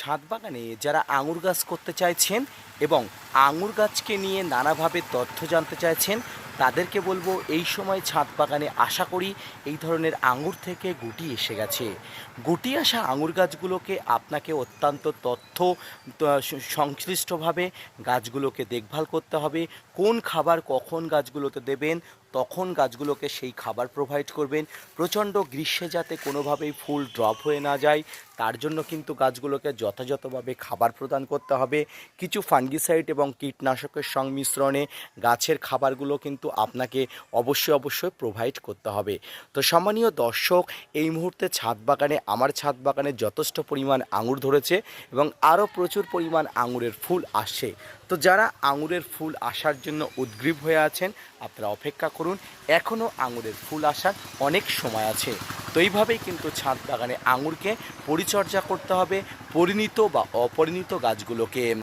ছাদ বাগানে যারা আঙুর গাছ করতে চাইছেন এবং আঙুর গাছকে নিয়ে নানাভাবে তথ্য জানতে চাইছেন। তাদেরকে বলব এই সময় ছাদ বাগানে আশা করি এই ধরনের আঙুর থেকে গুটি এসে গেছে। গুটি আসা আঙুর গাছগুলোকে আপনাকে অত্যন্ত তথ্য সংশ্লিষ্টভাবে গাছগুলোকে দেখভাল করতে হবে। কোন খাবার কখন গাছগুলোতে দেবেন, তখন গাছগুলোকে সেই খাবার প্রোভাইড করবেন। প্রচণ্ড গ্রীষ্মে যাতে কোনোভাবেই ফুল ড্রপ হয়ে না যায়, তার জন্য কিন্তু গাছগুলোকে যথাযথভাবে খাবার প্রদান করতে হবে। কিছু ফাঙ্গিসাইড এবং কীটনাশকের সংমিশ্রণে গাছের খাবারগুলো কিন্তু আপনাকে অবশ্যই অবশ্যই প্রোভাইড করতে হবে। তো সম্মানীয় দর্শক, এই মুহূর্তে ছাদ বাগানে, আমার ছাদ বাগানে যথেষ্ট পরিমাণ আঙুর ধরেছে এবং আরও প্রচুর পরিমাণ আঙুরের ফুল আসে তো যারা আঙুরের ফুল আসার জন্য উদ্গ্রীব হয়ে আছেন, আপনারা অপেক্ষা করুন, এখনও আঙুরের ফুল আসার অনেক সময় আছে। তো এইভাবেই কিন্তু ছাদ বাগানে আঙুরকে পরিচর্যা করতে হবে, পরিণত বা অপরিণত গাছগুলোকে।